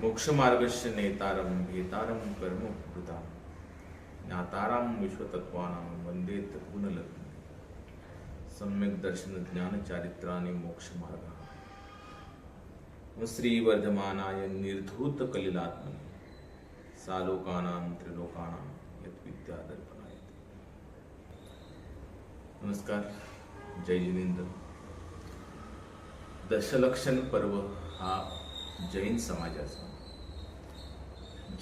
मोक्षमार्गस्य नेतारं भेतारं कर्म कृता। ज्ञातारां विश्वतत्त्वानां वन्दे तद्गुणलग्न सम्यक् दर्शनज्ञानचारित्राणि ज्ञान मोक्षमार्गः। श्रीवर्धमानाय निर्धूतकलिलात्मने सालोकानां त्रिलोकानां यद्विद्यादर्पणाय। नमस्कार जय जिनेंद्र दशलक्षण पर्व हा जैन समाजाचा.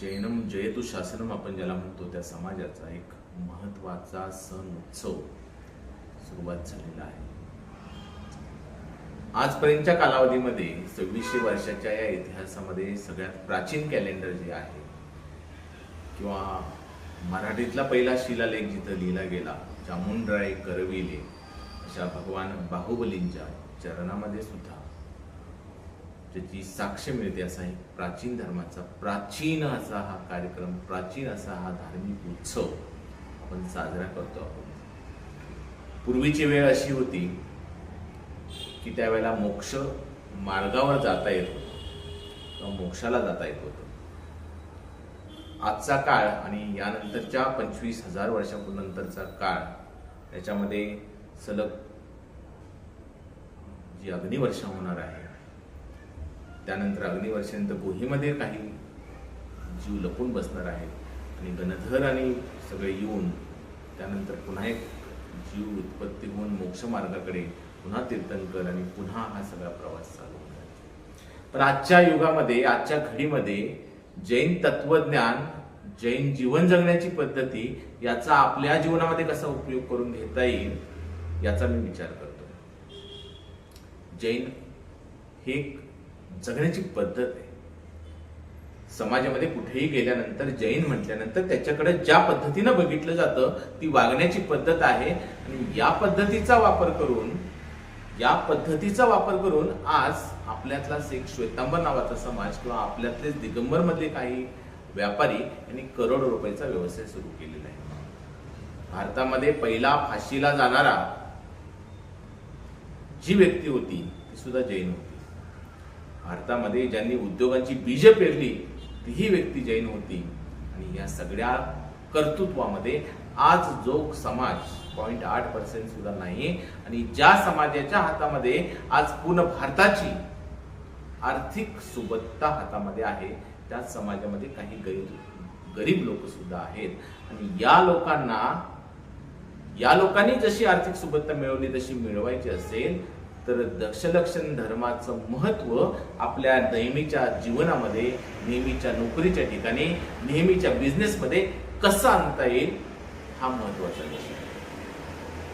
जैनम जयतु शासनम आपण ज्याला म्हणतो त्या समाजाचा एक महत्त्वाचा सण उत्सव सुरुवात झालेला आहे. आजपर्यंतच्या कालावधीमध्ये सव्वीसशे वर्षाच्या या इतिहासामध्ये सगळ्यात प्राचीन कॅलेंडर जे आहे किंवा मराठीतला पहिला शिलालेख जिथं लिहिला गेला चामुंडराय करविले अशा भगवान बाहुबलींच्या चरणामध्ये सुद्धा. त्याची साक्ष मिळते असा एक प्राचीन धर्माचा प्राचीन असा हा कार्यक्रम प्राचीन असा हा धार्मिक उत्सव आपण साजरा करतो आहोत पूर्वीची वेळ अशी होती की त्यावेळेला मोक्ष मार्गावर जाता येत होतं किंवा मोक्षाला जाता येत होतं. आजचा काळ आणि यानंतरच्या पंचवीस हजार वर्षानंतरचा काळ त्याच्यामध्ये सलग जी अग्निवर्षा होणार आहे त्यानंतर अग्निवर्षांत गोहीमध्ये काही जीव लपून बसणार आहेत आणि गणधर आणि सगळे येऊन त्यानंतर पुन्हा एक जीव उत्पत्ती होऊन मोक्ष मार्गाकडे पुन्हा तीर्थंकर आणि पुन्हा हा सगळा प्रवास चालू होणार आहे. पण आजच्या युगामध्ये आजच्या घडीमध्ये जैन तत्वज्ञान जैन जीवन जगण्याची पद्धती याचा आपल्या जीवनामध्ये कसा उपयोग करून घेता येईल याचा मी विचार करतो जैन हे एक जगण्याची पद्धत आहे. समाजामध्ये कुठेही गेल्यानंतर जैन म्हटल्यानंतर त्याच्याकडे ज्या पद्धतीनं बघितलं जातं ती वागण्याची पद्धत आहे. आणि या पद्धतीचा वापर करून या पद्धतीचा वापर करून आज आपल्यातलाच एक श्वेतांबर नावाचा समाज किंवा आपल्यातलेच दिगंबर मधले काही व्यापारी यांनी करोडो रुपयाचा व्यवसाय सुरू केलेला आहे. भारतामध्ये पहिला फाशीला जाणारा जी व्यक्ती होती ती सुद्धा जैन होती. भारतामध्ये ज्यांनी उद्योगांची बीज पेरली तीही व्यक्ती जैन होती. आणि या सगळ्या कर्तृत्वामध्ये आज जो समाज पॉईंट आठ पर्सेंट सुद्धा नाही आणि ज्या समाजाच्या हातामध्ये आज पूर्ण भारताची आर्थिक सुबत्ता हातामध्ये आहे त्या समाजामध्ये काही गरीब गरीब लोक सुद्धा आहेत. आणि या लोकांना या लोकांनी जशी आर्थिक सुबत्ता मिळवली तशी मिळवायची असेल तर दक्षलक्षण धर्माचं महत्त्व आपल्या नेहमीच्या जीवनामध्ये नेहमीच्या नोकरीच्या ठिकाणी नेहमीच्या बिझनेसमध्ये कसं आणता येईल हा महत्त्वाचा विषय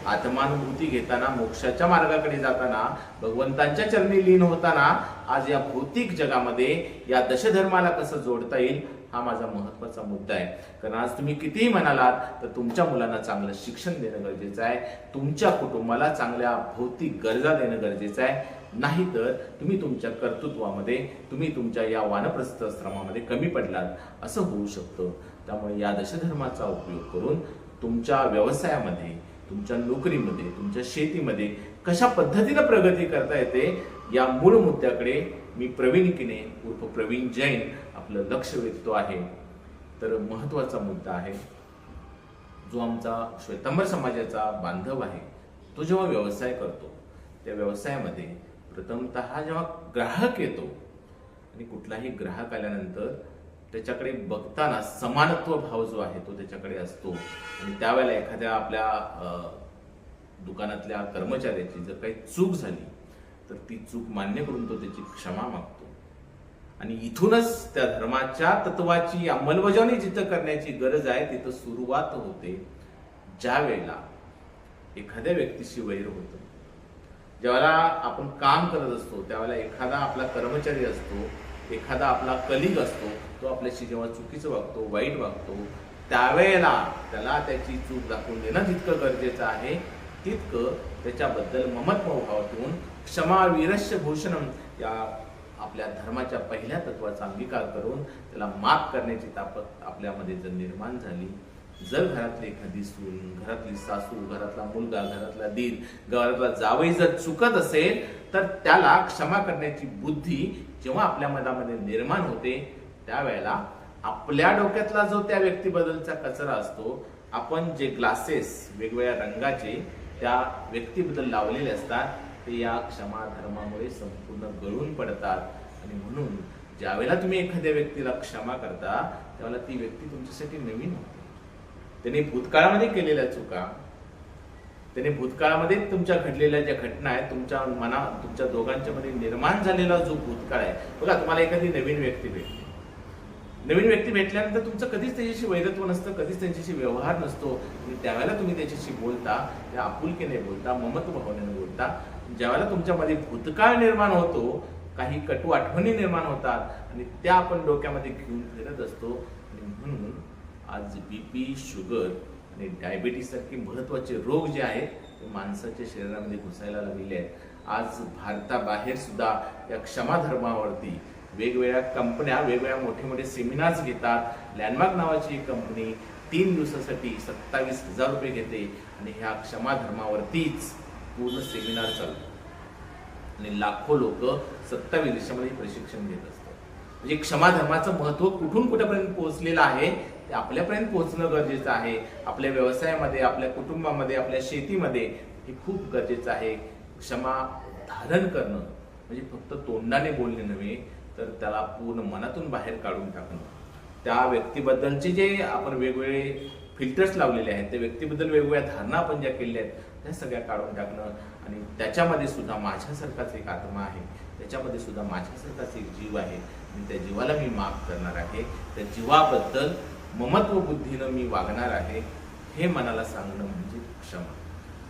आत्मानुभूती घेताना मोक्षाच्या मार्गाकडे जाताना भगवंतांच्या चरणी लीन होताना आज या भौतिक जगामध्ये या दशधर्माला कसं जोडता येईल हा माझा महत्त्वाचा मुद्दा आहे. कारण आज तुम्ही कितीही म्हणालात तर तुमच्या मुलांना चांगलं शिक्षण देणं गरजेचं आहे. तुमच्या कुटुंबाला चांगल्या भौतिक गरजा देणं गरजेचं आहे. नाहीतर तुम्ही तुमच्या कर्तृत्वामध्ये तुम्ही तुमच्या या वानप्रस्थ श्रमामध्ये कमी पडलात असं होऊ शकतं. त्यामुळे या दशधर्माचा उपयोग करून तुमच्या व्यवसायामध्ये तुमच्या नोकरीमध्ये तुमच्या शेतीमध्ये कशा पद्धतीनं प्रगती करता येते या मूळ मुद्द्याकडे मी प्रवीण किने उर्फ प्रवीण जैन आपलं लक्ष वेधतो आहे. तर महत्त्वाचा मुद्दा आहे जो आमचा श्वेतांबर समाजाचा बांधव आहे तो जेव्हा व्यवसाय करतो त्या व्यवसायामध्ये प्रथमत जेव्हा ग्राहक येतो आणि कुठलाही ग्राहक आल्यानंतर त्याच्याकडे बघताना समानत्व भाव जो आहे तो त्याच्याकडे असतो. आणि त्यावेळेला एखाद्या आपल्या दुकानातल्या कर्मचाऱ्याची जर काही चूक झाली तर ती चूक मान्य करून तो त्याची क्षमा मागतो. आणि इथूनच त्या धर्माच्या तत्वाची अंमलबजावणी जिथं करण्याची गरज आहे तिथं सुरुवात होते. ज्या वेळेला एखाद्या व्यक्तीशी वैर होतं. ज्यावेळेला आपण काम करत असतो त्यावेळेला एखादा आपला कर्मचारी असतो एखादा आपला कलिग असतो तो आपल्याशी जेव्हा चुकीचं वागतो वाईट वागतो त्यावेळेला त्याला त्याची चूक दाखवून देणं जितकं गरजेचं आहे तितकं त्याच्याबद्दल ममत्व ठेवून क्षमा वीरस्य भूषणम या आपल्या धर्माच्या पहिल्या तत्वाचा अंगीकार करून त्याला माफ करण्याची ताकद आपल्यामध्ये जर निर्माण झाली जर घरातली एखादी सून घरातली सासू घरातला मुलगा घरातला दीन घरातला जावई जर चुकत असेल तर त्याला क्षमा करण्याची बुद्धी जेव्हा आपल्या मनामध्ये निर्माण होते त्यावेळेला आपल्या डोक्यातला जो त्या व्यक्तीबद्दलचा कचरा असतो आपण जे ग्लासेस वेगवेगळ्या रंगाचे त्या व्यक्तीबद्दल लावलेले असतात ते या क्षमा धर्मामुळे संपूर्ण गळून पडतात. आणि म्हणून ज्यावेळेला तुम्ही एखाद्या व्यक्तीला क्षमा करता त्यावेळेला ती व्यक्ती तुमच्यासाठी नवीन होते. त्याने भूतकाळामध्ये केलेल्या चुका त्याने भूतकाळामध्ये तुमच्या घडलेल्या ज्या घटना आहेत तुमच्या मना तुमच्या दोघांच्या मध्ये निर्माण झालेला जो भूतकाळ आहे बघा तुम्हाला एखादी नवीन व्यक्ती भेटली. नवीन व्यक्ती भेटल्यानंतर तुमचं कधीच त्याच्याशी वैरत्व नसतं कधीच त्यांच्याशी व्यवहार नसतो. आणि त्यावेळेला तुम्ही त्याच्याशी बोलता त्या आपुलकीने बोलता ममत्व भावनेने बोलता. ज्यावेळेला तुमच्यामध्ये भूतकाळ निर्माण होतो काही कटू आठवणी निर्माण होतात आणि त्या आपण डोक्यामध्ये घेऊन फिरत असतो. आणि म्हणून आज बी पी शुगर आणि डायबिटीस सारखे महत्त्वाचे रोग जे आहेत ते माणसाच्या शरीरामध्ये घुसायला लागलेले आहेत. आज भारताबाहेर सुद्धा या क्षमाधर्मावरती वेगवेगळ्या कंपन्या वेगवेगळ्या मोठे मोठे सेमिनार्स घेतात. लँडमार्क नावाची कंपनी तीन दिवसासाठी सत्तावीस हजार रुपये घेते आणि ह्या क्षमा धर्मावरतीच पूर्ण सेमिनार चालतो आणि लाखो लोक सत्तावीस देशामध्ये प्रशिक्षण घेत असतात. म्हणजे क्षमा धर्माचं महत्त्व कुठून कुठेपर्यंत पोहोचलेलं आहे ते आपल्यापर्यंत पोहोचणं गरजेचं आहे. आपल्या व्यवसायामध्ये आपल्या कुटुंबामध्ये आपल्या शेतीमध्ये हे खूप गरजेचं आहे. क्षमा धारण करणं. म्हणजे फक्त तोंडाने बोलणे नव्हे तर त्याला पूर्ण मनातून बाहेर काढून टाकणं. त्या व्यक्तीबद्दलचे जे आपण वेगवेगळे फिल्टर्स लावलेले आहेत त्या व्यक्तीबद्दल वेगवेगळ्या धारणा आपण ज्या केलेल्या आहेत त्या सगळ्या काढून टाकणं आणि त्याच्यामध्ये सुद्धा माझ्यासारखाच एक आत्मा आहे. त्याच्यामध्ये सुद्धा माझ्यासारखाच एक जीव आहे. आणि त्या जीवाला मी माफ करणार आहे. त्या जीवाबद्दल ममत्व बुद्धीनं मी वागणार आहे हे मनाला सांगणं म्हणजे क्षमा.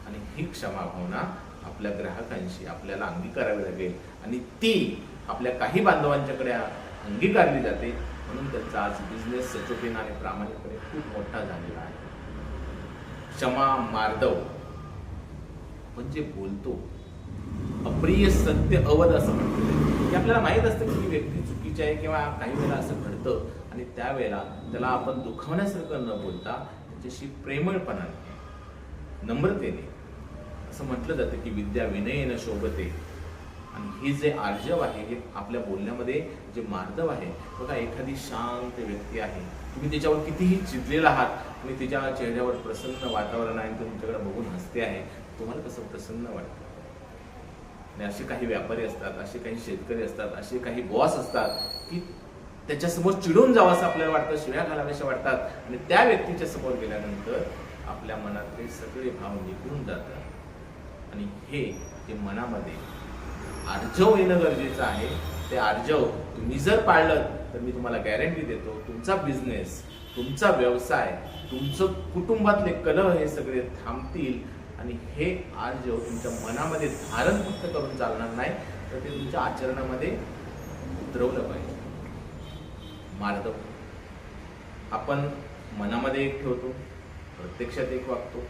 आणि ही क्षमा भावना आपल्या ग्राहकांशी आपल्याला अंगीकारावी लागेल. आणि ती आपल्या काही बांधवांच्याकडे अंगीकारली जाते. म्हणून त्यांचा आज बिझनेस सचोटीनं आणि प्रामाणिकपणे खूप मोठा झालेला आहे. क्षमा मार्दव म्हणजे बोलतो. अप्रिय सत्य अवध असं म्हणतो की आपल्याला माहीत असतं की ही व्यक्ती चुकीची आहे किंवा काही वेळेला असं घडतं आणि त्यावेळेला त्याला आपण दुखावण्यासारखं न बोलता त्याच्याशी प्रेमळपणाने नम्रतेने असं म्हटलं जातं की विद्या विनयेनं शोभते. आणि हे जे आर्जव आहे हे आपल्या बोलण्यामध्ये जे मार्दव आहे बघा एखादी शांत व्यक्ती आहे. तुम्ही त्याच्यावर कितीही चिडलेला आहात तुम्ही तिच्या चेहऱ्यावर प्रसन्न वातावरण आहे तुमच्याकडे बघून हसते आहे तुम्हाला कसं प्रसन्न वाटतं. आणि असे काही व्यापारी असतात असे काही शेतकरी असतात असे काही बॉस असतात की त्याच्यासमोर चिडून जावं असं आपल्याला वाटतं शिव्या घालाव्याशा वाटतात. आणि त्या व्यक्तीच्या समोर गेल्यानंतर आपल्या मनातले सगळे भाव निघून जातात. आणि हे जे मनामध्ये आर्जव येणं गरजेचं आहे. ते आर्जव तुम्ही जर पाळलं तर मी तुम्हाला गॅरंटी देतो तुमचा बिझनेस तुमचा व्यवसाय तुमचं कुटुंबातले कलह हे सगळे थांबतील आणि हे आर्जव तुमच्या मनामध्ये धारण फक्त करून चालणार नाही. तर ते तुमच्या आचरणामध्ये उतरवलं पाहिजे. मार्दव आपण मनामध्ये एक ठेवतो प्रत्यक्षात एक वागतो.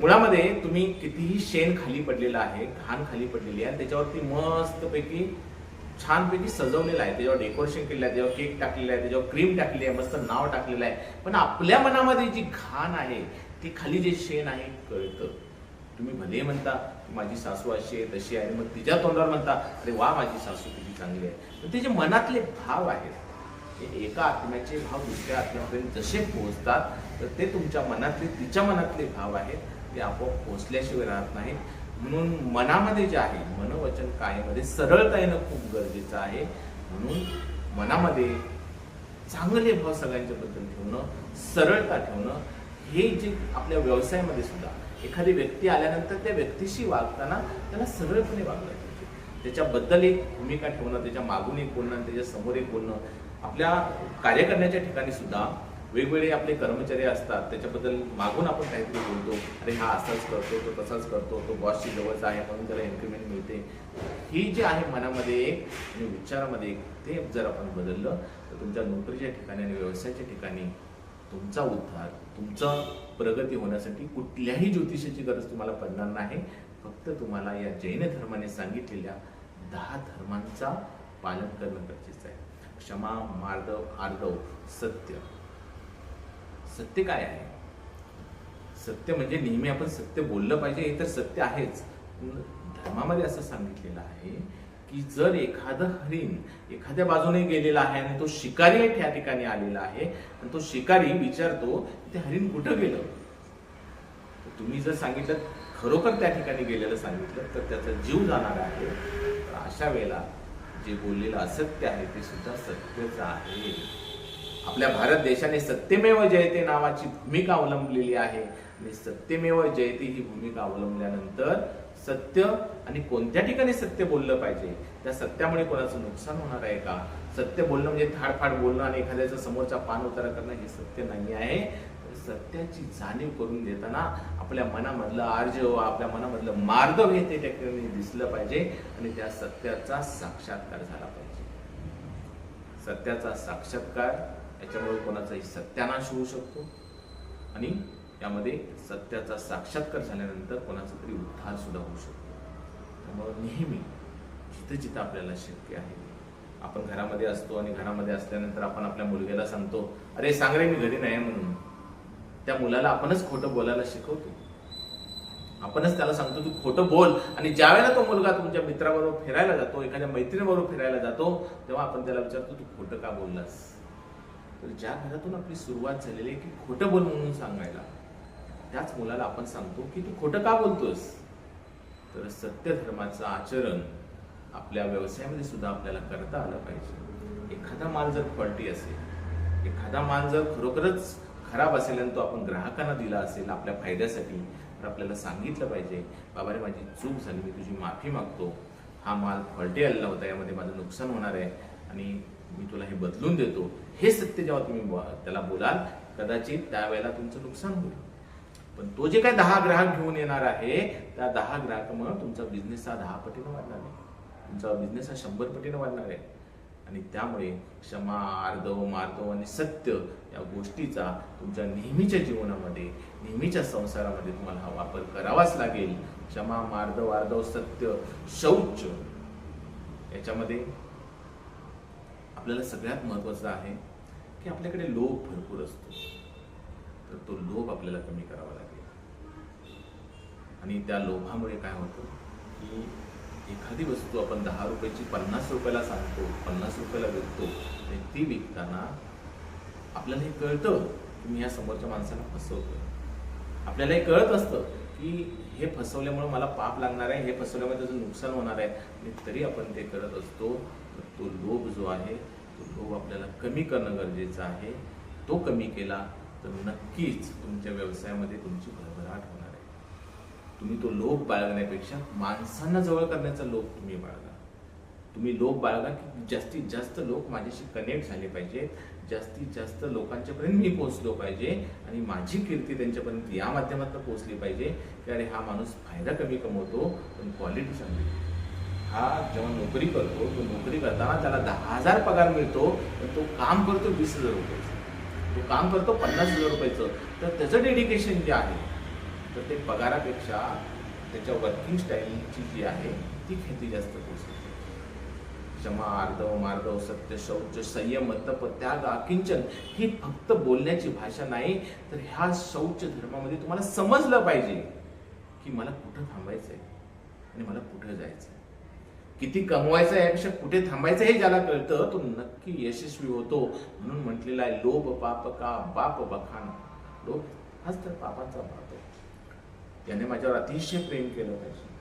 मुळामध्ये तुम्ही कितीही शेण खाली पडलेलं आहे घाण खाली पडलेली आहे त्याच्यावरती मस्तपैकी छानपैकी सजवलेलं आहे. त्याच्यावर डेकोरेशन केलेलं आहे त्याच्यावर केक टाकलेला आहे त्याच्यावर क्रीम टाकलेली आहे मस्त नाव टाकलेलं आहे. पण आपल्या मनामध्ये जी घाण आहे ती खाली जे शेण आहे कळतं. तुम्ही भले म्हणता माझी सासू अशी आहे तशी आहे. मग तिच्या तोंडावर म्हणता अरे वा माझी सासू किती चांगली आहे. पण ते मनातले भाव आहेत ते एका आत्म्याचे भाव दुसऱ्या आत्म्यापर्यंत जसे पोहोचतात तर ते तुमच्या मनातले तिच्या मनातले भाव आहेत. ते आपोआप पोचल्याशिवाय राहत नाहीत. म्हणून मनामध्ये जे आहे मनोवचन कायमध्ये सरळता येणं खूप गरजेचं आहे. म्हणून मनामध्ये चांगले भाव सगळ्यांच्या बद्दल ठेवणं सरळता ठेवणं हे जे आपल्या व्यवसायामध्ये सुद्धा एखादी व्यक्ती आल्यानंतर त्या व्यक्तीशी वागताना त्याला सरळपणे वागलं पाहिजे. त्याच्याबद्दल एक भूमिका ठेवणं त्याच्या मागून एक बोलणं त्याच्यासमोर एक बोलणं आपल्या कार्य करण्याच्या ठिकाणी सुद्धा वेगवेगळे आपले कर्मचारी असतात त्याच्याबद्दल मागून आपण काहीतरी बोलतो. अरे हा असाच करतो तो तसाच करतो तो बॉसची जवळचा आहे म्हणून त्याला इन्क्रीमेंट मिळते. ही जी आहे मनामध्ये एक आणि विचारामध्ये एक ते जर आपण बदललं तर तुमच्या नोकरीच्या ठिकाणी आणि व्यवसायाच्या ठिकाणी तुमचा उद्धार तुमचं प्रगती होण्यासाठी कुठल्याही ज्योतिषाची गरज तुम्हाला पडणार नाही. फक्त तुम्हाला या जैन धर्माने सांगितलेल्या दहा धर्मांचा पालन करणं गरजेचं आहे. क्षमा मार्दव आर्दव सत्य. सत्य काय आहे? सत्य म्हणजे नेहमी आपण सत्य बोललं पाहिजे हे तर सत्य आहेच. धर्मामध्ये असं सांगितलेलं आहे की जर एखादं हरिण एखाद्या बाजूने गेलेला आहे आणि तो शिकारी त्या ठिकाणी आलेला आहे आणि तो शिकारी विचारतो ते हरिण कुठं गेलं? तर तुम्ही जर सांगितलं खरोखर त्या ठिकाणी गेलेलं सांगितलं तर त्याचा जीव जाणार आहे. तर अशा वेळेला जे बोललेलं असत्य आहे ते सुद्धा सत्यच आहे. आपल्या भारत देशाने सत्यमेव जयते नावाची भूमिका अवलंबलेली आहे. आणि सत्यमेव जयते ही भूमिका अवलंबल्यानंतर सत्य आणि कोणत्या ठिकाणी सत्य बोललं पाहिजे? त्या सत्यामुळे कोणाचं नुकसान होणार आहे का? सत्य बोलणं म्हणजे थाडफाड बोलणं आणि एखाद्याचा समोरचा पान उतारा करणं हे सत्य नाही आहे. सत्याची जाणीव करून देताना आपल्या मनामधलं आर्जव आपल्या मनामधलं मार्गव हे ते ठिकाणी दिसलं पाहिजे आणि त्या सत्याचा साक्षात्कार झाला पाहिजे. सत्याचा साक्षात्कार याच्यामुळे कोणाचाही सत्यानाश होऊ शकतो. आणि यामध्ये सत्याचा साक्षात्कार झाल्यानंतर कोणाचा तरी उद्धार सुद्धा होऊ शकतो. त्यामुळे नेहमी जिथं जिथं आपल्याला शक्य आहे आपण घरामध्ये असतो आणि घरामध्ये असल्यानंतर आपण आपल्या मुलग्याला सांगतो अरे सांग रे मी घरी नाही म्हणून. त्या मुलाला आपणच खोटं बोलायला शिकवतो. आपणच त्याला सांगतो तू खोटं बोल. आणि ज्यावेळेला तो मुलगा तुमच्या मित्राबरोबर फिरायला जातो एखाद्या मैत्रिणीबरोबर फिरायला जातो तेव्हा आपण त्याला विचारतो तू खोटं का बोललास? तर ज्या घरातून आपली सुरुवात झालेली आहे की खोटं बोल म्हणून सांगायला त्याच मुलाला आपण सांगतो की तू खोटं का बोलतोस तर सत्य धर्माचं आचरण आपल्या व्यवसायामध्ये सुद्धा आपल्याला करता आलं पाहिजे. एखादा माल जर फॉल्टी असेल एखादा माल जर खरोखरच खराब असेल आणि तो आपण ग्राहकांना दिला असेल आपल्या फायद्यासाठी तर आपल्याला सांगितलं पाहिजे बाबा रे माझी चूक झाली मी तुझी माफी मागतो. हा माल फॉल्टी आलेला होता यामध्ये माझं नुकसान होणार आहे आणि मी तुला हे बदलून देतो. हे सत्य जेव्हा तुम्ही त्याला बोलाल कदाचित त्यावेळेला तुमचं नुकसान होईल. पण तो जे काय दहा ग्राहक घेऊन येणार आहे त्या दहा ग्राहकामुळे तुमचा बिझनेस हा दहा पटीनं वाढणार आहे. तुमचा बिझनेस हा शंभर पटीनं वाढणार आहे. आणि त्यामुळे क्षमा आर्दव मार्दव आणि सत्य या गोष्टीचा तुमच्या नेहमीच्या जीवनामध्ये नेहमीच्या संसारामध्ये तुम्हाला हा वापर करावाच लागेल. क्षमा मार्दव आर्दव सत्य शौच याच्यामध्ये आपल्याला सगळ्यात महत्वाचं आहे की आपल्याकडे लोभ भरपूर असतो. तर तो लोभ आपल्याला कमी करावा लागेल. आणि त्या लोभामुळे काय होतं की एखादी वस्तू आपण दहा रुपयाची पन्नास रुपयाला सांगतो पन्नास रुपयाला विकतो आणि ती विकताना आपल्याला हे कळतं की मी या समोरच्या माणसाला फसवतोय. आपल्याला हे कळत असतं की हे फसवल्यामुळे मला पाप लागणार आहे हे फसवल्यामुळे त्याचं नुकसान होणार आहे. आणि तरी आपण ते करत असतो. तर तो लोभ जो आहे तो आपल्याला कमी करणं गरजेचं आहे. तो कमी केला तर नक्कीच तुमच्या व्यवसायामध्ये तुमची भरभराट होणार आहे. तुम्ही तो लोभ बाळगण्यापेक्षा माणसांना जवळ करण्याचा लोभ तुम्ही बाळगा. तुम्ही लोभ बाळगा की जास्तीत जास्त लोक माझ्याशी कनेक्ट झाले पाहिजेत जास्तीत जास्त लोकांच्यापर्यंत मी पोहोचलो पाहिजे आणि माझी कीर्ती त्यांच्यापर्यंत या माध्यमातून पोहोचली पाहिजे. की अरे हा माणूस फायदा कमी कमवतो पण क्वालिटी चांगली. हा जेव्हा नोकरी करतो तो नोकरी करताना त्याला दहा हजार पगार मिळतो पण तो काम करतो वीस हजार रुपयाचं. तो काम करतो पन्नास हजार रुपयाचं. तर त्याचं डेडिकेशन जे आहे तर ते पगारापेक्षा त्याच्या वर्किंग स्टाईलची जी आहे ती खेती जास्त पोचते क्षमा आर्दव मार्दव सत्य शौच संयम तप त्याग अकिंचन ही फक्त बोलण्याची भाषा नाही तर ह्या शौच धर्मामध्ये तुम्हाला समजलं पाहिजे की मला कुठं थांबायचंय आणि मला कुठं जायचंय. किती कमवायचं आहे यापेक्षा कुठे थांबायचं हे ज्याला कळतं तो नक्की यशस्वी होतो. म्हणून म्हटलेला आहे लोभ पाप का बाप बखान? लोभ हाच तर पापाचा बाप आहे. त्याने माझ्यावर अतिशय प्रेम केलं पाहिजे.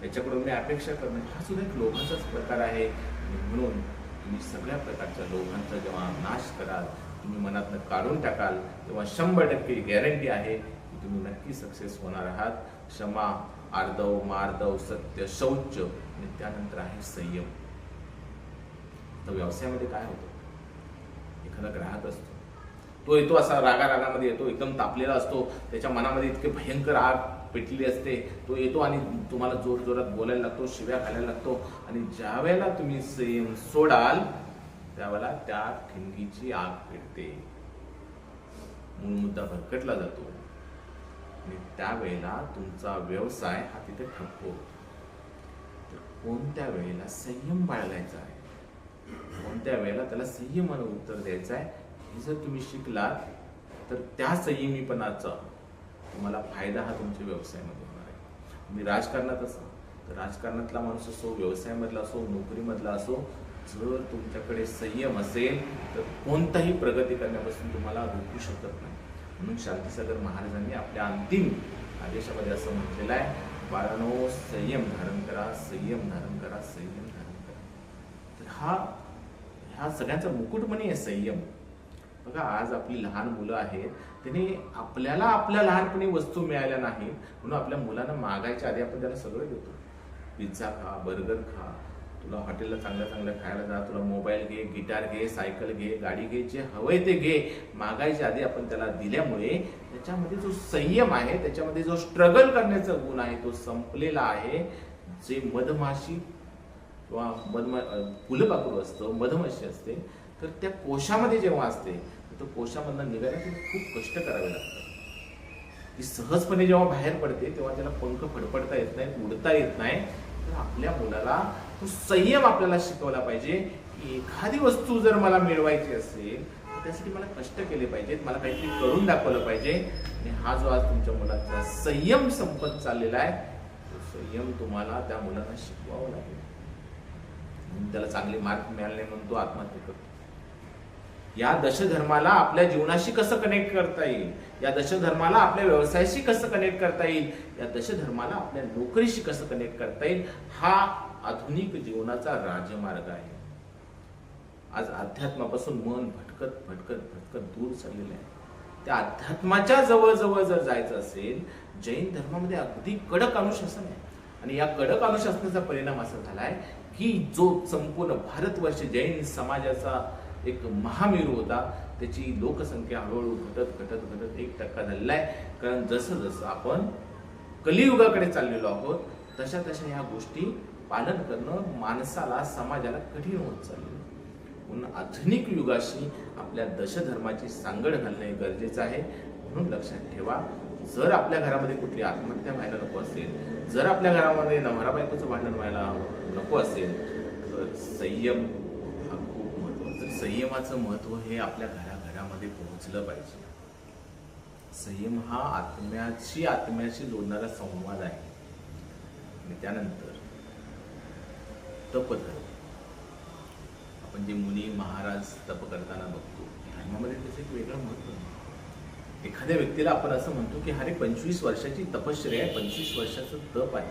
त्याच्याकडून मी अपेक्षा करणं हा सुद्धा एक लोभाचाच प्रकार आहे. म्हणून तुम्ही सगळ्या प्रकारच्या लोभांचा जेव्हा नाश कराल तुम्ही मनातनं काढून टाकाल तेव्हा शंभर टक्के गॅरंटी आहे की तुम्ही नक्की सक्सेस होणार आहात. क्षमा आर्दव मार्दव सत्य शौच आणि त्यानंतर आहे संयम. तर व्यवसायामध्ये काय होतं? एखादा ग्राहक असतो. तो येतो असा रागा रागामध्ये येतो एकदम तापलेला असतो. त्याच्या मनामध्ये इतके भयंकर आग पेटलेली असते. तो येतो आणि तुम्हाला जोर जोरात बोलायला लागतो शिव्या घालायला लागतो. आणि ज्या वेळेला तुम्ही संयम सोडाल त्यावेळेला त्या ठिणगीची आग पेटते. मूळ मुद्दा भरकटला जातो. आणि त्यावेळेला तुमचा व्यवसाय हा तिथे ठप्प होतो. कोणत्या वेळेला संयम बाळगायचा आहे? कोणत्या वेळेला त्याला संयमानं उत्तर द्यायचं आहे? हे जर तुम्ही शिकलात तर त्या संयमीपणाचा तुम्हाला फायदा हा तुमच्या व्यवसायामध्ये होणार आहे. तुम्ही राजकारणात असाल राजकारणातला माणूस असो व्यवसायामधला असो नोकरीमधला असो जर तुमच्याकडे संयम असेल तर कोणताही प्रगती करण्यापासून तुम्हाला रोखू शकत नाही. म्हणून शांतीसागर महाराजांनी आपल्या अंतिम आदेशामध्ये असं म्हटलेलं आहे बाळानो संयम धारण करा संयम धारण करा संयम धारण करा. तर हा ह्या सगळ्यांचा मुकुटमणी आहे संयम. बघा आज आपली लहान मुलं आहेत त्याने आपल्याला आपल्या लहानपणी वस्तू मिळाल्या नाहीत म्हणून आपल्या मुलांना मागायच्या आधी आपण त्याला सगळं देतो. पिझ्झा खा बर्गर खा तुला हॉटेलला चांगलं चांगलं खायला जा तुला मोबाईल घे गिटार घे सायकल घे गाडी घे जे हवंय ते घे. मागायच्या आधी आपण त्याला दिल्यामुळे त्याच्यामध्ये जो संयम आहे त्याच्यामध्ये जो स्ट्रगल करण्याचा गुण आहे तो संपलेला आहे. जे मधमाशी किंवा मधमा अं, फुलपाखरू असतं मधमाशी असते तर त्या कोशामध्ये जेव्हा असते तर कोशामधनं निघायला खूप कष्ट करावे लागतात. ती सहजपणे जेव्हा बाहेर पडते तेव्हा त्याला पंख फडफडता येत नाही उडता येत नाही. तर आपल्या मुलाला संयम आपल्याला शिकवला पाहिजे. एखादी वस्तू जर मला मिळवायची असेल तर त्यासाठी मला कष्ट केले पाहिजेत मला काहीतरी करून दाखवलं पाहिजे. आणि हा जो आज तुमच्या मुलाचा संयम संपत चाललेला आहे तो संयम तुम्हाला त्या मुलांना शिकवावा लागेल. म्हणून त्याला चांगले मार्क मिळाले म्हणून तो आत्महत्या करतो. या दशधर्माला आपल्या जीवनाशी कसं कनेक्ट करता येईल? या दशधर्माला आपल्या व्यवसायाशी कसं कनेक्ट करता येईल? या दशधर्माला आपल्या नोकरीशी कसं कनेक्ट करता येईल? हा आधुनिक जीवनाचा राजमार्ग आहे. आज अध्यात्मापासून मन भटकत भटकत भटकत दूर चाललेलं आहे. त्या अध्यात्माच्या जवळजवळ जर जायचं असेल जैन धर्मामध्ये अगदी कडक अनुशासन आहे. आणि या कडक अनुशासनाचा परिणाम असा झालाय की जो संपूर्ण भारतवर्ष जैन समाजाचा एक महामेरू होता त्याची लोकसंख्या हळूहळू घटत घटत घटत एक टक्का झालेला आहे कारण जसं जसं आपण कलियुगाकडे चाललेलो आहोत तशा तशा ह्या गोष्टी पालन करणं माणसाला समाजाला कठीण होत चाललं म्हणून आधुनिक युगाशी आपल्या दशधर्माची सांगड घालणे गरजेचं आहे. म्हणून लक्षात ठेवा जर आपल्या घरामध्ये कुठली आत्महत्या व्हायला नको असेल जर आपल्या घरामध्ये नवरा बायकोचं भांडण व्हायला नको असेल तर संयम हा खूप महत्त्वाचा संयमाचं महत्त्व हे आपल्या घराघरामध्ये पोहोचलं पाहिजे. संयम हा आत्म्याशी आत्म्याशी जोडणारा संवाद आहे. आणि त्यानंतर तपधर्म आपण जे मुनी महाराज तप करताना बघतो धर्मामध्ये त्याचं एक वेगळं महत्त्व आहे. एखाद्या व्यक्तीला आपण असं म्हणतो की अरे पंचवीस वर्षाची तपश्चर्या आहे पंचवीस वर्षाचं तप आहे.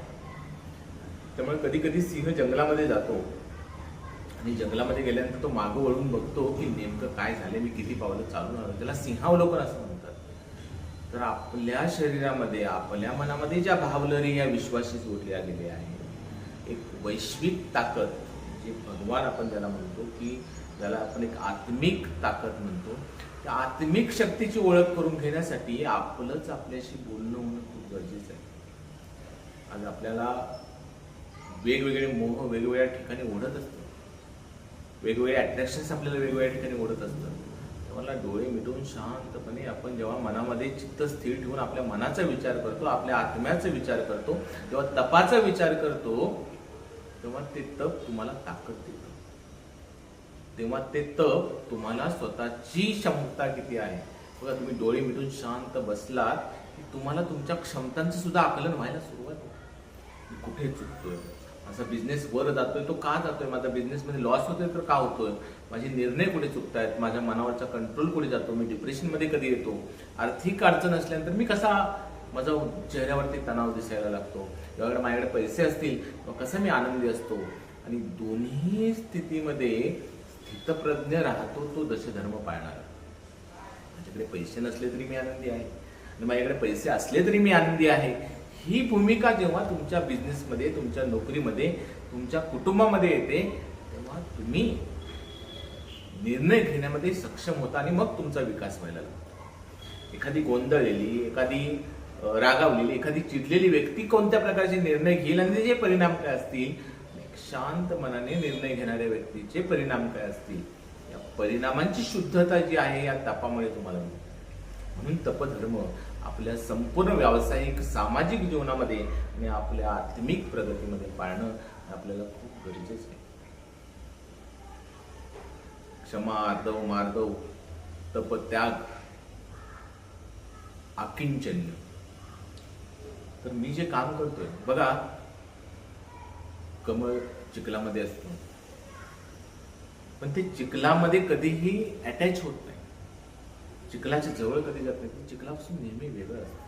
त्यामुळे कधी कधी सिंह जंगलामध्ये जातो आणि जंगलामध्ये गेल्यानंतर तो मागं वळून बघतो की नेमकं काय झालं मी किती पावलं चालून आलो त्याला सिंहावलोकन असं म्हणतात. तर आपल्या शरीरामध्ये आपल्या मनामध्ये ज्या भावलरी या विश्वाशी जोडल्या गेल्या आहेत एक वैश्विक ताकद जे भगवान आपण ज्याला म्हणतो की ज्याला आपण एक आत्मिक ताकद म्हणतो त्या आत्मिक शक्तीची ओळख करून घेण्यासाठी आपलंच आपल्याशी बोलणं होणं खूप गरजेचं आहे. आज आपल्याला वेगवेगळे मोह वेगवेगळ्या ठिकाणी ओढत असतं. वेगवेगळे अट्रॅक्शन्स आपल्याला वेगवेगळ्या ठिकाणी ओढत असतात तेव्हा डोळे मिटून शांतपणे आपण जेव्हा मनामध्ये चित्त स्थिर ठेवून आपल्या मनाचा विचार करतो आपल्या आत्म्याचा विचार करतो तेव्हा तपाचा विचार करतो तेव्हा ते तप तुम्हाला ताकद देतं. तेव्हा ते तप तुम्हाला स्वतःची क्षमता किती आहे? बघा तुम्ही डोळे मिटून शांत बसलात की तुम्हाला तुमच्या क्षमतांचं सुद्धा आकलन व्हायला सुरुवात होते. मी कुठे चुकतोय? माझा बिझनेस वर जातोय तो का जातोय? माझा बिझनेसमध्ये लॉस होतोय तर का होतोय? माझे निर्णय कुठे चुकतायत? माझ्या मनावरचा कंट्रोल कुठे जातो? मी डिप्रेशनमध्ये कधी येतो? आर्थिक अडचण असल्यानंतर मी कसा माझा चेहऱ्यावरती तणाव दिसायला लागतो. जेव्हा माझ्याकडे पैसे असतील तेव्हा कसा मी आनंदी असतो. आणि दोन्ही स्थितीमध्ये स्थितप्रज्ञ राहतो तो दशधर्म पाळणार. माझ्याकडे पैसे नसले तरी मी आनंदी आहे. आणि माझ्याकडे पैसे असले तरी मी आनंदी आहे. ही भूमिका जेव्हा तुमच्या बिझनेसमध्ये तुमच्या नोकरीमध्ये तुमच्या कुटुंबामध्ये येते तेव्हा तुम्ही निर्णय घेण्यामध्ये सक्षम होता आणि मग तुमचा विकास व्हायला लागतो. एखादी गोंधळलेली एखादी रागावलेली एखादी चिडलेली व्यक्ती कोणत्या प्रकारचे निर्णय घेईल आणि त्याचे परिणाम काय असतील? शांत मनाने निर्णय घेणाऱ्या व्यक्तीचे परिणाम काय असतील? या परिणामांची शुद्धता जी आहे या तपामुळे तुम्हाला मिळते म्हणून तपधर्म आपल्या संपूर्ण व्यावसायिक सामाजिक जीवनामध्ये आणि आपल्या आत्मिक प्रगतीमध्ये पाळणं आपल्याला खूप गरजेचं आहे. क्षमा आर्दव मार्दव तपत्याग आकिंचन्य तर मी जे काम करतोय बघा कमळ चिखलामध्ये असतो. पण ते चिखलामध्ये कधीही अटॅच होत नाही. चिखलाच्या जवळ कधी जात नाही चिखलापासून नेहमी वेगळं असतं.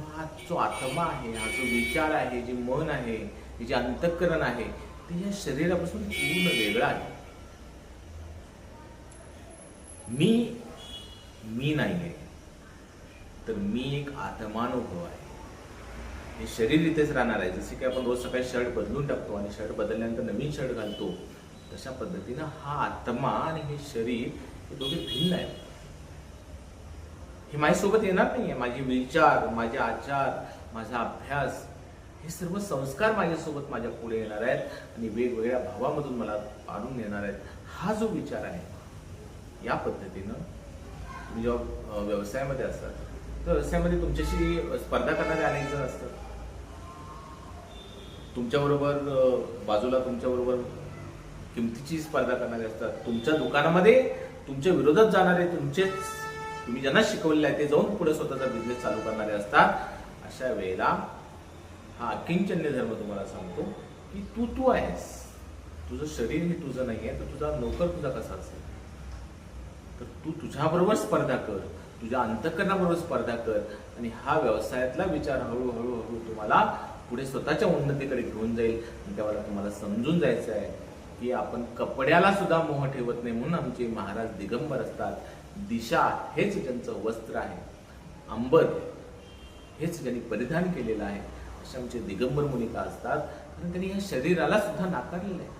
हा जो आत्मा आहे हा जो विचार आहे जे मन आहे हे जे अंतःकरण आहे ते या शरीरापासून पूर्ण वेगळं आहे. मी मी नाही आहे तर मी एक आत्मानुभव आहे. हे शरीर इथेच राहणार आहे. जसे की आपण रोज सकाळी शर्ट बदलून टाकतो आणि शर्ट बदलल्यानंतर नवीन शर्ट घालतो तशा पद्धतीनं हा आत्मा आणि हे शरीर हे दोघे भिन्न आहेत. हे माझ्यासोबत येणार नाही आहे माझे विचार माझे आचार माझा अभ्यास हे सर्व संस्कार माझ्यासोबत माझ्या पुढे येणार आहेत आणि वेगवेगळ्या भावामधून मला आणून येणार आहेत. हा जो विचार आहे या पद्धतीनं तुम्ही जेव्हा व्यवसायामध्ये असतात तर व्यवसायामध्ये तुमच्याशी स्पर्धा करणारे अनेक जण असतात. तुमच्याबरोबर बाजूला तुमच्याबरोबर किमतीची स्पर्धा करणारे असतात. तुमच्या दुकानामध्ये तुमच्या विरोधात जाणारे तुमचेच तुम्ही ज्यांना शिकवलेले आहे ते जाऊन पुढे स्वतःचा बिझनेस चालू करणारे असतात. अशा वेळेला हा किंचन्य धर्म तुम्हाला सांगतो की तू तू आहेस. तुझं शरीर हे तुझं नाही आहे तर तुझा नोकर तुझा कसा असेल? तर तू तुझ्याबरोबर स्पर्धा कर तुझ्या अंतकरणाबरोबर स्पर्धा कर आणि हा व्यवसायातला विचार हळूहळू हळू तुम्हाला पुढे स्वतःच्या उन्नतीकडे घेऊन जाईल. आणि त्यावेळेला तुम्हाला समजून जायचं आहे की आपण कपड्याला सुद्धा मोह ठेवत नाही म्हणून आमचे महाराज दिगंबर असतात. दिशा हेच त्यांचं वस्त्र आहे. अंबर हेच ज्यांनी परिधान केलेलं आहे. असे आमचे दिगंबर मुनिका असतात? कारण त्यांनी या शरीराला सुद्धा नाकारलेलं आहे.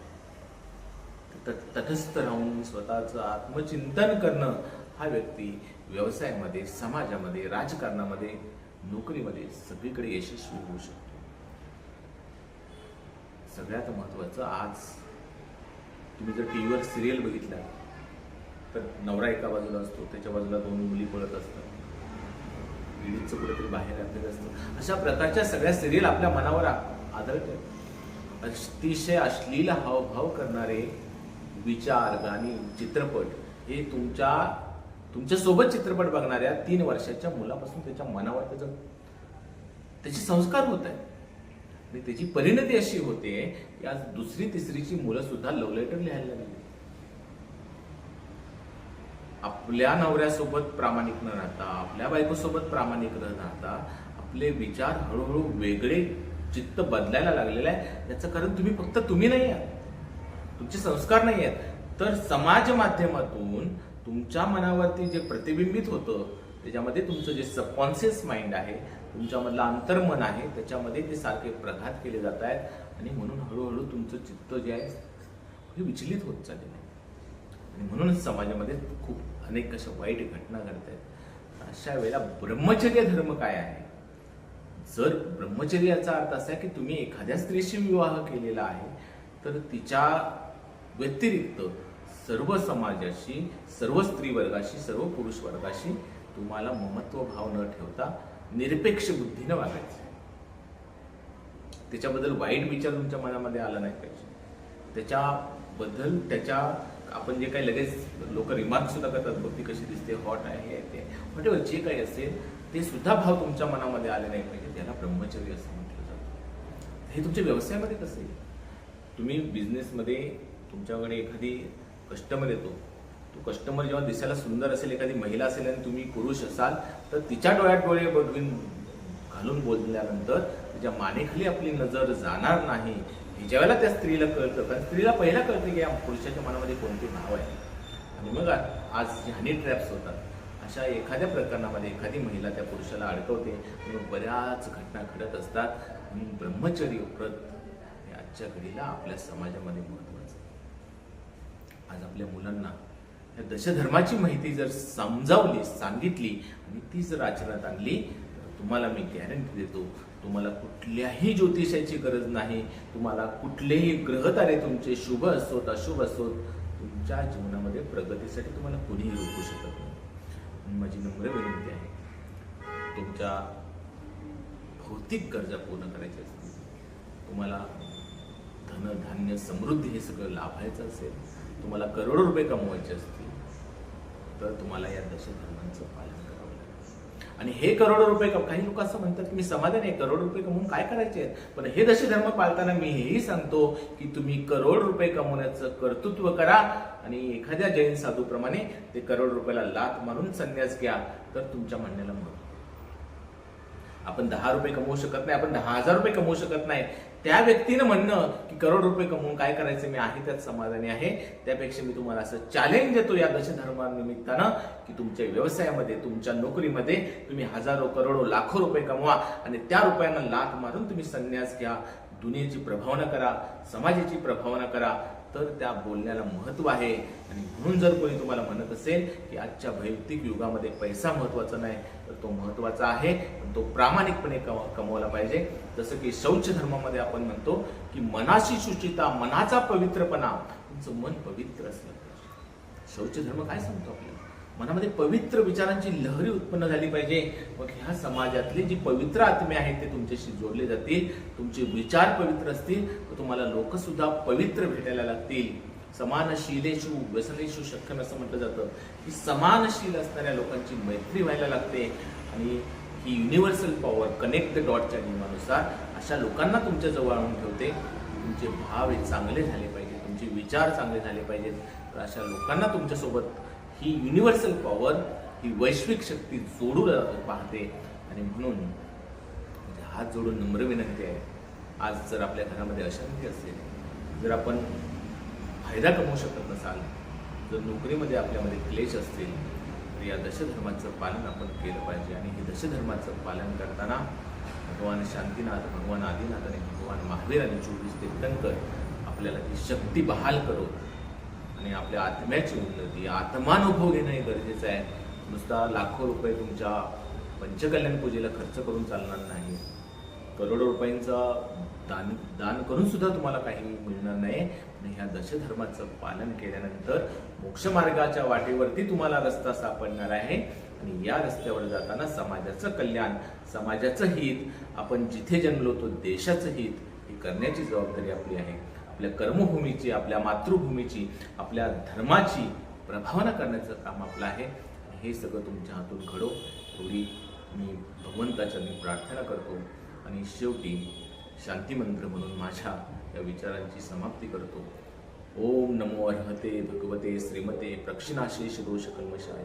तटस्थ राहून स्वतःचं आत्मचिंतन करणं हा व्यक्ती व्यवसायामध्ये समाजामध्ये राजकारणामध्ये नोकरीमध्ये सगळीकडे यशस्वी होऊ शकतो. सगळ्यात महत्वाचं आज तुम्ही जर टी व्हीवर सिरियल बघितला तर नवरा एका बाजूला असतो त्याच्या बाजूला दोन मुली पळत असतात. पीडितचं कुठेतरी बाहेर आपल्याला असतं. अशा प्रकारच्या सगळ्या सिरियल आपल्या मनावर आदळत अतिशय अश्लील हावभाव करणारे विचार गाणी चित्रपट हे तुमच्या तुमच्यासोबत चित्रपट बघणाऱ्या तीन वर्षाच्या मुलापासून त्याच्या मनावर त्याचं त्याचे संस्कार होत आहेत. आणि त्याची परिणती अशी होते की आज दुसरी तिसरीची मुलं सुद्धा लव्ह लेटर लिहायला लागली. आपल्या नवऱ्यासोबत प्रामाणिक न राहता आपल्या बायकोसोबत प्रामाणिक न राहता आपले विचार हळूहळू वेगळे चित्त बदलायला लागलेलं आहे. याचं कारण तुम्ही फक्त तुम्ही नाही आहात. तुमचे संस्कार नाही आहेत. तर समाज माध्यमातून तुमच्या मनावरती जे प्रतिबिंबित होतं त्याच्यामध्ये तुमचं जे सबकॉन्शियस माइंड आहे तुमच्यामधलं अंतर्मन आहे त्याच्यामध्ये ते सारखे प्रघात केले जात आहेत आणि म्हणून हळूहळू तुमचं चित्त जे आहे हे विचलित होत चाललेलं आहे. आणि म्हणूनच समाजामध्ये खूप अनेक अशा वाईट घटना घडत आहेत. अशा वेळेला ब्रह्मचर्य धर्म काय आहे? जर ब्रह्मचर्याचा अर्थ असा आहे की तुम्ही एखाद्या स्त्रीशी विवाह केलेला आहे तर तिच्या व्यतिरिक्त सर्व समाजाशी सर्व स्त्री वर्गाशी सर्व पुरुष वर्गाशी तुम्हाला ममत्व भाव न ठेवता निरपेक्ष बुद्धीनं वागायचं. त्याच्याबद्दल वाईट विचार तुमच्या मनामध्ये आला नाही पाहिजे. त्याच्याबद्दल त्याच्या आपण जे काही लगेच लोक रिमार्क सुद्धा करतात बघ कशी दिसते हॉट आहे ते. Whatever जे काही असेल ते सुद्धा भाव तुमच्या मनामध्ये आले नाही पाहिजे. त्याला ब्रह्मचर्य असं म्हटलं जातं. हे तुमच्या व्यवसायामध्ये कसं आहे? तुम्ही बिझनेसमध्ये तुमच्याकडे एखादी कस्टमर येतो तो कस्टमर जेव्हा दिसायला सुंदर असेल एखादी महिला असेल आणि तुम्ही पुरुष असाल तर तिच्या डोळ्यात डोळे बघून घालून बोलल्यानंतर तिच्या मानेखाली आपली नजर जाणार नाही. हे ज्यावेळेला त्या स्त्रीला कळतं. कारण स्त्रीला पहिला कळतं की या पुरुषाच्या मनामध्ये कोणते भाव आहे. आणि मग आज हनी ट्रॅप्स होतात. अशा एखाद्या प्रकरणामध्ये एखादी महिला त्या पुरुषाला अडकवते आणि बऱ्याच घटना घडत असतात. म्हणून ब्रह्मचर्य व्रत हे आजच्या घडीला आपल्या समाजामध्ये महत्वाचं आज आपल्या मुलांना या दशधर्माची माहिती जर समजावली सांगितली आणि ती जर आचरणात आणली तर तुम्हाला मी गॅरंटी देतो तुम्हाला कुठल्याही ज्योतिषाची गरज नाही तुम्हाला कुठलेही ग्रहतारे तुमचे शुभ असोत अशुभ असोत तुमच्या जीवनामध्ये प्रगतीसाठी तुम्हाला कुणीही रोखू शकत नाही. माझी नम्र विनंती आहे तुमच्या भौतिक गरजा पूर्ण करायच्या असतील तुम्हाला धनधान्य समृद्धी हे सगळं लाभायचं असेल तुम्हाला करोडो रुपये कमवायचे असतील तर तुम्हाला या दशधर्मांचं पालन करावं लागेल आणि हे करोडो रुपये काही लोक असं म्हणतात की मी समाधान आहे करोड रुपये कमवून काय करायचे आहेत? पण हे दशधर्म पाळताना मी हेही सांगतो की तुम्ही करोड रुपये कमवण्याचं कर्तृत्व करा आणि एखाद्या जैन साधूप्रमाणे ते करोड रुपयाला लात मारून संन्यास घ्या तर तुमच्या म्हणण्याला महत्त्व आपण दहा रुपये कमवू शकत नाही आपण दहा हजार रुपये कमवू शकत नाही त्या व्यक्तीनं म्हणणं की करोड रुपये कमवून काय करायचं? मी आहे त्यात समाधानी आहे. त्यापेक्षा मी तुम्हाला असं चॅलेंज देतो या दशधर्मानिमित्तानं की तुमच्या व्यवसायामध्ये तुमच्या नोकरीमध्ये तुम्ही हजारो करोडो लाखो रुपये कमवा आणि त्या रुपयांना लाख मारून तुम्ही संन्यास घ्या. दुनियेची प्रभावना करा समाजाची प्रभावना करा. तर त्या बोलण्याला महत्त्व आहे. आणि म्हणून जर कोणी तुम्हाला म्हणत असेल की आजच्या भौतिक युगामध्ये पैसा महत्त्वाचा नाही तर तो महत्त्वाचा आहे. तो प्रामाणिकपणे कम- कमवला पाहिजे. जसं की शौच धर्मामध्ये आपण म्हणतो की मनाशी शुचिता मनाचा पवित्रपणा तुमचं मन पवित्र असलं पाहिजे. शौच धर्म काय सांगतो आपल्याला? मनामध्ये पवित्र विचारांची लहरी उत्पन्न झाली पाहिजे. मग ह्या समाजातले जी पवित्र आत्मे आहेत ते तुमच्याशी जोडले जातील. तुमचे विचार पवित्र असतील. तर तुम्हाला लोकसुद्धा पवित्र भेटायला लागतील. समानशीलेशु व्यसनेशु शक्य असं म्हटलं जातं. की समानशील असणाऱ्या लोकांची मैत्री व्हायला लागते. आणि ही युनिव्हर्सल पॉवर कनेक्ट द डॉटच्या नियमानुसार अशा लोकांना तुमच्या जवळ आणून ठेवते. तुमचे भाव हे चांगले झाले पाहिजे तुमचे विचार चांगले झाले पाहिजेत. तर अशा लोकांना तुमच्यासोबत ही युनिव्हर्सल पॉवर ही वैश्विक शक्ती जोडू पाहते. आणि म्हणून म्हणजे हात जोडून नम्र विनंती आहे. आज जर आपल्या घरामध्ये अशांती असेल जर आपण फायदा कमवू शकत नसाल जर नोकरीमध्ये आपल्यामध्ये क्लेश असतील तर या दशधर्माचं पालन आपण केलं पाहिजे आणि हे दशधर्माचं पालन करताना भगवान शांतीनाथ भगवान आदिनाथ आणि भगवान महावीर आणि चोवीस तीर्थंकर आपल्याला ती शक्ती बहाल करो आणि आपल्या आत्म्याची उन्नती आत्मानुभव घेणं हे गरजेचं आहे. नुसता लाखो रुपये तुमच्या पंचकल्याण पूजेला खर्च करून चालणार नाही. करोडो रुपयांचा दान दान करून सुद्धा तुम्हाला काही मिळणार नाही. आणि ह्या दशधर्माचं पालन केल्यानंतर मोक्षमार्गाच्या वाटेवरती तुम्हाला रस्ता सापडणार आहे. आणि या रस्त्यावर जाताना समाजाचं कल्याण समाजाचं हित आपण जिथे जन्मलो तो देशाचं हित ही करण्याची जबाबदारी आपली आहे. आपल्या कर्मभूमीची आपल्या मातृभूमीची आपल्या धर्माची प्रभावना करण्याचं काम आपलं आहे. हे सगळं तुमच्या हातून घडो. एवढी मी भगवंताच्या मी प्रार्थना करतो. आणि शेवटी शांती मंत्र म्हणून माझ्या या विचारांची समाप्ती करतो. ओम नमो अर्हते भगवते श्रीमते प्रक्षिणाशेष दोष कल्मशाय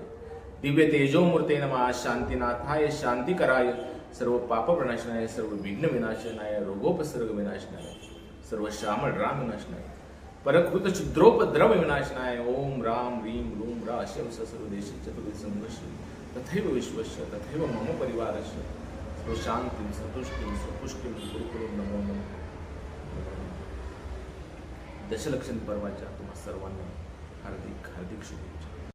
दिव्य तेजोमूर्ते नमा शांतीनाथाय शांतिकराय. सर्व पाप प्रणाशनाय सर्व विघ्न विनाशनाय रोगोपसर्ग विनाशनाय सर्व श्यामळ राम विनाशनाय. परकृत छिद्रोपद्रव विनाशनाय. ओम राम रीम रूम रा शम सर्व देशी चतुर्विध तथैव विश्वस्य तथैव मम परिवारस्य. सर्व शांतीं संतुष्टीं स्वपुष्टीं गुरुकुरु नमो नमो. दशलक्षण पर्वाच्या तुम्हा सर्वांना हार्दिक हार्दिक शुभेच्छा.